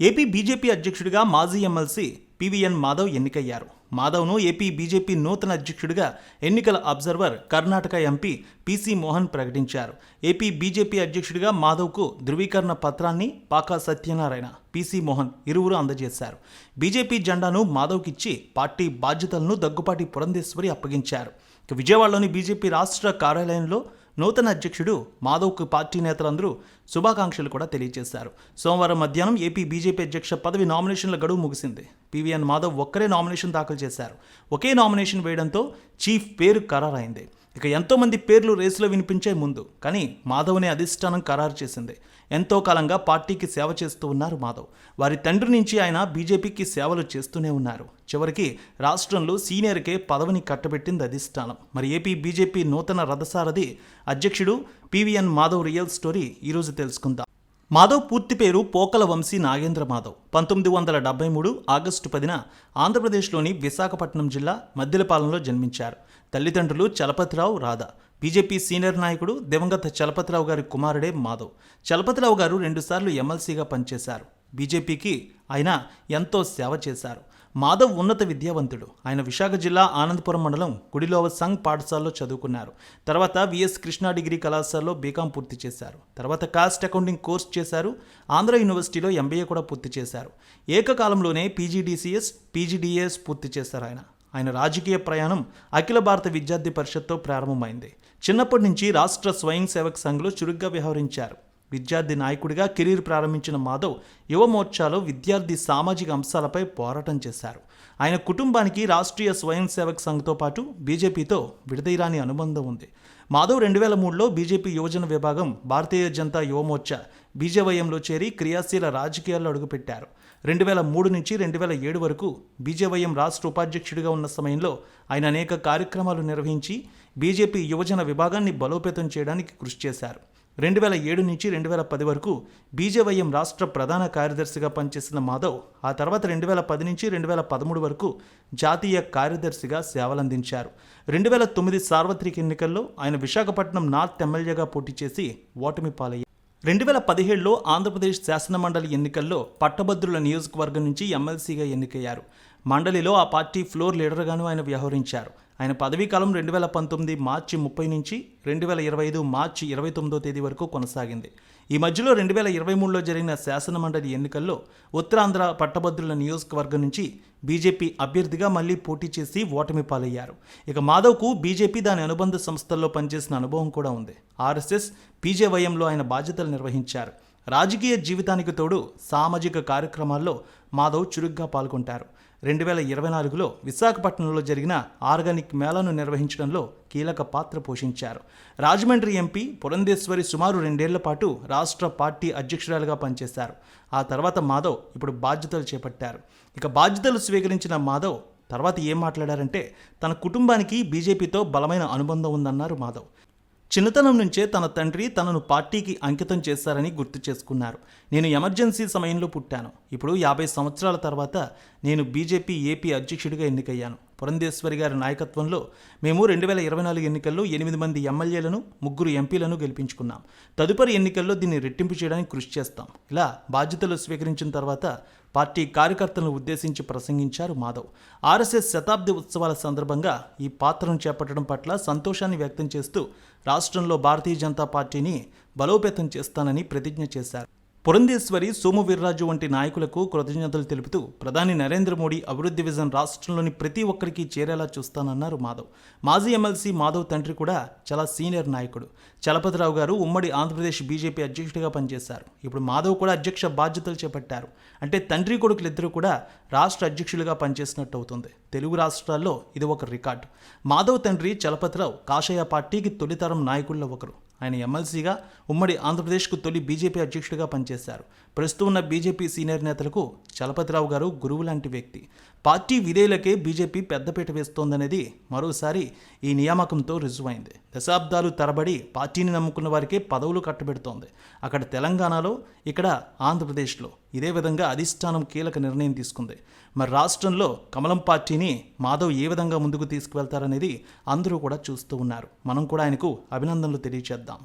AP BJP అధ్యక్షుడిగా మాజీ MLC PVN Madhav ఎన్నికయ్యారు. మాధవ్ను ఏపీ బీజేపీ నూతన అధ్యక్షుడిగా ఎన్నికల observer Karnataka MP P C ప్రకటించారు. ఏపీ బీజేపీ అధ్యక్షుడిగా మాధవ్కు ధృవీకరణ పత్రాన్ని పాకా సత్యనారాయణ పీసీ మోహన్ ఇరువురు అందజేశారు. బీజేపీ జెండాను మాధవ్కిచ్చి పార్టీ బాధ్యతలను దగ్గుపాటి పురంధేశ్వరి అప్పగించారు. విజయవాడలోని బీజేపీ రాష్ట్ర కార్యాలయంలో నూతన అధ్యక్షుడు మాధవ్కు పార్టీ నేతలందరూ శుభాకాంక్షలు కూడా తెలియజేశారు. సోమవారం మధ్యాహ్నం ఏపీ బీజేపీ అధ్యక్ష పదవి నామినేషన్ల గడువు ముగిసింది. పీవీఎన్ మాధవ్ ఒక్కరే నామినేషన్ దాఖలు చేశారు. ఒకే నామినేషన్ వేయడంతో చీఫ్ పేరు ఖరారైంది. ఇక ఎంతోమంది పేర్లు రేసులో వినిపించే ముందు కానీ మాధవ్నే అధిష్టానం ఖరారు చేసింది. ఎంతో కాలంగా పార్టీకి సేవ చేస్తూ ఉన్నారు మాధవ్. వారి తండ్రి నుంచి ఆయన బీజేపీకి సేవలు చేస్తూనే ఉన్నారు. చివరికి రాష్ట్రంలో సీనియర్కే పదవిని కట్టబెట్టింది అధిష్టానం. మరి ఏపీ బీజేపీ నూతన రథసారథి అధ్యక్షుడు పివిఎన్ మాధవ్ రియల్ స్టోరీ ఈరోజు తెలుసుకుందాం. మాధవ్ పూర్తి పేరు పోకల వంశీ నాగేంద్ర మాధవ్. పంతొమ్మిది వందల డెబ్బై మూడు ఆగస్టు పదిన ఆంధ్రప్రదేశ్లోని విశాఖపట్నం జిల్లా మద్దిలపాలెంలో జన్మించారు. తల్లిదండ్రులు చలపతిరావు రాధా. బీజేపీ సీనియర్ నాయకుడు దివంగత చలపతిరావు గారి కుమారుడే మాధవ్. చలపతిరావు గారు రెండుసార్లు ఎమ్మెల్సీగా పనిచేశారు. బీజేపీకి ఆయన ఎంతో సేవ చేశారు. మాధవ్ ఉన్నత విద్యావంతుడు. ఆయన విశాఖ జిల్లా ఆనందపురం మండలం గుడిలోవ సంఘ్ పాఠశాలలో చదువుకున్నారు. తర్వాత విఎస్ కృష్ణా డిగ్రీ కళాశాలలో బీకాం పూర్తి చేశారు. తర్వాత కాస్ట్ అకౌంటింగ్ కోర్స్ చేశారు. ఆంధ్ర యూనివర్సిటీలో ఎంబీఏ కూడా పూర్తి చేశారు. ఏకకాలంలోనే పీజీడీసీఎస్ పీజీడీఎస్ పూర్తి చేశారు ఆయన. ఆయన రాజకీయ ప్రయాణం అఖిల భారత విద్యార్థి పరిషత్తో ప్రారంభమైంది. చిన్నప్పటి నుంచి రాష్ట్ర స్వయం సేవక్ సంఘ్లో చురుగ్గా వ్యవహరించారు. విద్యార్థి నాయకుడిగా కెరీర్ ప్రారంభించిన మాధవ్ యువ మోర్చాలో విద్యార్థి సామాజిక అంశాలపై పోరాటం చేశారు. ఆయన కుటుంబానికి రాష్ట్రీయ స్వయం సేవక్ సంఘ్తో పాటు బీజేపీతో విడదీరాని అనుబంధం ఉంది. మాధవ్ రెండు వేల మూడులో బీజేపీ యువజన విభాగం భారతీయ జనతా యువమోర్చా బీజేవైఎంలో చేరి క్రియాశీల రాజకీయాల్లో అడుగుపెట్టారు. రెండు వేల మూడు నుంచి రెండు వేల ఏడు వరకు బీజేవైఎం రాష్ట్ర ఉపాధ్యక్షుడిగా ఉన్న సమయంలో ఆయన అనేక కార్యక్రమాలు నిర్వహించి బీజేపీ యువజన విభాగాన్ని బలోపేతం చేయడానికి కృషి చేశారు. రెండు వేల ఏడు నుంచి రెండు వేల పది వరకు బీజేవైఎం రాష్ట్ర ప్రధాన కార్యదర్శిగా పనిచేసిన మాధవ్ ఆ తర్వాత రెండు వేల పది నుంచి రెండు వేల పదమూడు వరకు జాతీయ కార్యదర్శిగా సేవలందించారు. రెండు వేల తొమ్మిది సార్వత్రిక ఎన్నికల్లో ఆయన విశాఖపట్నం నార్త్ ఎమ్మెల్యేగా పోటీ చేసి ఓటమి పాలయ్యారు. రెండు వేల పదిహేడులో ఆంధ్రప్రదేశ్ శాసనమండలి ఎన్నికల్లో పట్టభద్రుల నియోజకవర్గం నుంచి ఎమ్మెల్సీగా ఎన్నికయ్యారు. మండలిలో ఆ పార్టీ ఫ్లోర్ లీడర్గాను ఆయన వ్యవహరించారు. ఆయన పదవీకాలం రెండు వేల పంతొమ్మిది మార్చి ముప్పై నుంచి రెండు వేల ఇరవై ఐదు మార్చి ఇరవై తొమ్మిదో తేదీ వరకు కొనసాగింది. ఈ మధ్యలో రెండు వేల ఇరవై మూడులో జరిగిన శాసనమండలి ఎన్నికల్లో ఉత్తరాంధ్ర పట్టభద్రుల నియోజకవర్గం నుంచి బీజేపీ అభ్యర్థిగా మళ్ళీ పోటీ చేసి ఓటమి పాలయ్యారు. ఇక మాధవ్కు బీజేపీ దాని అనుబంధ సంస్థల్లో పనిచేసిన అనుభవం కూడా ఉంది. ఆర్ఎస్ఎస్ పీజేవైఎంలో ఆయన బాధ్యతలు నిర్వహించారు. రాజకీయ జీవితానికి తోడు సామాజిక కార్యక్రమాల్లో మాధవ్ చురుగ్గా పాల్గొంటారు. రెండు వేల ఇరవై నాలుగులో విశాఖపట్నంలో జరిగిన ఆర్గానిక్ మేళాను నిర్వహించడంలో కీలక పాత్ర పోషించారు. రాజమండ్రి ఎంపీ పురంధేశ్వరి సుమారు రెండేళ్ళ పాటు రాష్ట్ర పార్టీ అధ్యక్షురాలుగా పనిచేశారు. ఆ తర్వాత మాధవ్ ఇప్పుడు బాధ్యతలు చేపట్టారు. ఇక బాధ్యతలు స్వీకరించిన మాధవ్ తర్వాత ఏం మాట్లాడారంటే తన కుటుంబానికి బీజేపీతో బలమైన అనుబంధం ఉందన్నారు మాధవ్. చిన్నతనం నుంచే తన తండ్రి తనను పార్టీకి అంకితం చేశారని గుర్తు చేసుకున్నారు. నేను ఎమర్జెన్సీ సమయంలో పుట్టాను. ఇప్పుడు యాభై సంవత్సరాల తర్వాత నేను బీజేపీ ఏపీ అధ్యక్షుడిగా ఎన్నికయ్యాను. పురంధేశ్వరి గారి నాయకత్వంలో మేము రెండు వేల ఇరవై నాలుగు ఎన్నికల్లో ఎనిమిది మంది ఎమ్మెల్యేలను ముగ్గురు ఎంపీలను గెలిపించుకున్నాం. తదుపరి ఎన్నికల్లో దీన్ని రెట్టింపు చేయడానికి కృషి చేస్తాం. ఇలా బాధ్యతలు స్వీకరించిన తర్వాత పార్టీ కార్యకర్తలను ఉద్దేశించి ప్రసంగించారు మాధవ్. ఆర్ఎస్ఎస్ శతాబ్ది ఉత్సవాల సందర్భంగా ఈ పాత్రను చేపట్టడం పట్ల సంతోషాన్ని వ్యక్తం చేస్తూ రాష్ట్రంలో భారతీయ జనతా పార్టీని బలోపేతం చేస్తానని ప్రతిజ్ఞ చేశారు. పురంధేశ్వరి సోము వీర్రాజు వంటి నాయకులకు కృతజ్ఞతలు తెలుపుతూ ప్రధాని నరేంద్ర మోడీ అభివృద్ధి విజన్ రాష్ట్రంలోని ప్రతి ఒక్కరికి చేరేలా చూస్తానన్నారు మాధవ్. మాజీ ఎమ్మెల్సీ మాధవ్ తండ్రి కూడా చాలా సీనియర్ నాయకుడు. చలపతిరావు గారు ఉమ్మడి ఆంధ్రప్రదేశ్ బీజేపీ అధ్యక్షుడిగా పనిచేశారు. ఇప్పుడు మాధవ్ కూడా అధ్యక్ష బాధ్యతలు చేపట్టారు. అంటే తండ్రి కొడుకులిద్దరూ కూడా రాష్ట్ర అధ్యక్షులుగా పనిచేసినట్టు అవుతుంది. తెలుగు రాష్ట్రాల్లో ఇది ఒక రికార్డు. మాధవ్ తండ్రి చలపతిరావు కాషాయ పార్టీకి తొలితరం నాయకుల్లో ఒకరు. ఆయన ఎమ్మెల్సీగా ఉమ్మడి ఆంధ్రప్రదేశ్కు తొలి బీజేపీ అధ్యక్షుడిగా పనిచేశారు. ప్రస్తుతం ఉన్న బీజేపీ సీనియర్ నేతలకు చలపతిరావు గారు గురువు లాంటి వ్యక్తి. పార్టీ విధేయులకే బీజేపీ పెద్దపీట వేస్తోందనేది మరోసారి ఈ నియామకంతో రుజువైంది. దశాబ్దాలు తరబడి పార్టీని నమ్ముకున్న వారికే పదవులు కట్టబెడుతోంది. అక్కడ తెలంగాణలో ఇక్కడ ఆంధ్రప్రదేశ్లో. ఇదే విధంగా అధిష్టానం కీలక నిర్ణయం తీసుకుంది. మరి రాష్ట్రంలో కమలం పార్టీని మాధవ్ ఏ విధంగా ముందుకు తీసుకువెళ్తారనేది అందరూ కూడా చూస్తూ ఉన్నారు. మనం కూడా ఆయనకు అభినందనలు తెలియచేద్దాం.